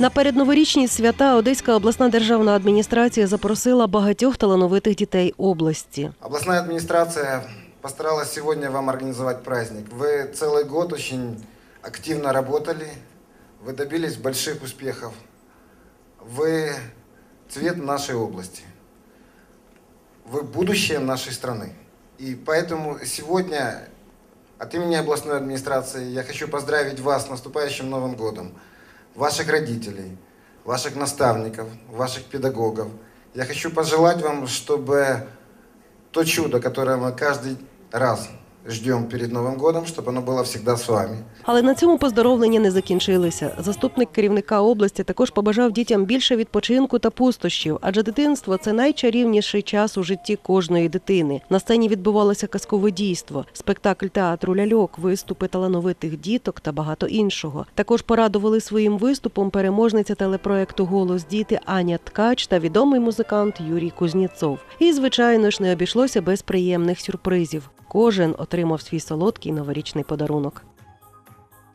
На передноворічні свята Одеська обласна державна адміністрація запросила багатьох талановитих дітей області. Областная администрация постаралась сегодня вам организовать праздник. Вы целый год очень активно работали, вы добились больших успехов. Вы цвет нашей области. Вы будущее нашей страны. И поэтому сегодня от имени областной администрации я хочу поздравить вас с наступающим Новым годом, ваших родителей, ваших наставников, ваших педагогов. Я хочу пожелать вам, чтобы то чудо, которое мы каждый раз ждем перед Новым годом, чтобы оно было всегда с вами. Але на цьому поздоровлення не закінчилися. Заступник керівника області також побажав дітям більше відпочинку та пустощів, адже дитинство це найчарівніший час у житті кожної дитини. На сцені відбувалося казкове дійство, спектакль театру ляльок, виступи талановитих діток та багато іншого. Також порадували своїм виступом переможниця телепроекту Голос діти Аня Ткач та відомий музикант Юрій Кузнєцов. І, звичайно ж, не обійшлося без приємних сюрпризів. Кожен отримав свій солодкий новорічний подарунок.